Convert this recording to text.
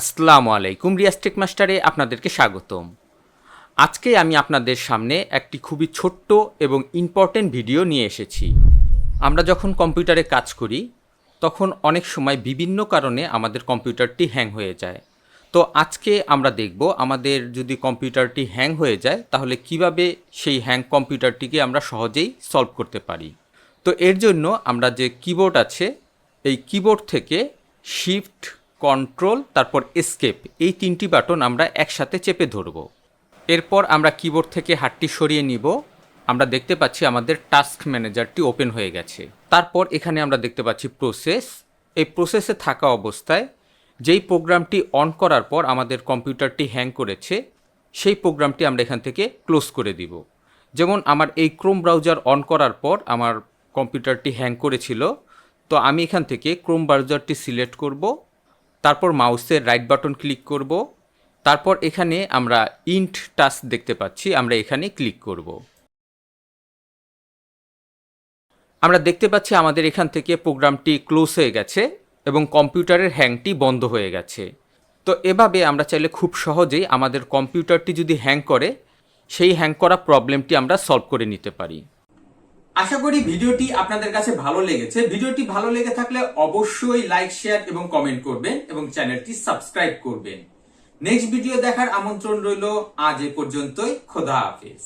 আসসালামু আলাইকুম রিয়াস্টিক মাস্টারে আপনাদেরকে স্বাগতম। আজকে আমি আপনাদের সামনে একটি খুবই ছোট্ট এবং ইম্পর্টেন্ট ভিডিও নিয়ে এসেছি। আমরা যখন কম্পিউটারে কাজ করি, তখন অনেক সময় বিভিন্ন কারণে আমাদের কম্পিউটারটি হ্যাং হয়ে যায়। তো আজকে আমরা দেখব আমাদের যদি কম্পিউটারটি হ্যাং হয়ে যায়, তাহলে কীভাবে সেই হ্যাং কম্পিউটারটিকে আমরা সহজেই সলভ করতে পারি। তো এর জন্য আমরা যে কিবোর্ড আছে, এই কিবোর্ড থেকে শিফট কন্ট্রোল তারপর এসকেপ এই তিনটি বাটন আমরা একসাথে চেপে ধরব। এরপর আমরা কিবোর্ড থেকে হাতটি সরিয়ে নিব। আমরা দেখতে পাচ্ছি আমাদের টাস্ক ম্যানেজারটি ওপেন হয়ে গেছে। তারপর এখানে আমরা দেখতে পাচ্ছি প্রসেস এই প্রসেসে থাকা অবস্থায় যেই প্রোগ্রামটি অন করার পর আমাদের কম্পিউটারটি হ্যাং করেছে, সেই প্রোগ্রামটি আমরা এখান থেকে ক্লোজ করে দিব। যেমন আমার এই ক্রোম ব্রাউজার অন করার পর আমার কম্পিউটারটি হ্যাং করেছিল, তো আমি এখান থেকে ক্রোম ব্রাউজারটি সিলেক্ট করব। তারপর মাউসের রাইট বাটন ক্লিক করব। তারপর এখানে আমরা ইন্ট টাস্ক দেখতে পাচ্ছি, আমরা এখানে ক্লিক করব। আমরা দেখতে পাচ্ছি আমাদের এখান থেকে প্রোগ্রামটি ক্লোজ হয়ে গেছে এবং কম্পিউটারের হ্যাংটি বন্ধ হয়ে গেছে। তো এভাবে আমরা চাইলে খুব সহজেই আমাদের কম্পিউটারটি যদি হ্যাং করে, সেই হ্যাং করা প্রবলেমটি আমরা সলভ করে নিতে পারি। আশা করি ভিডিওটি আপনাদের কাছে ভালো লেগেছে। ভিডিওটি ভালো লেগে থাকলে অবশ্যই লাইক, শেয়ার এবং কমেন্ট করবেন এবং চ্যানেলটি সাবস্ক্রাইব করবেন। নেক্সট ভিডিও দেখার আমন্ত্রণ রইল। আজ এ পর্যন্তই। খোদা হাফেজ।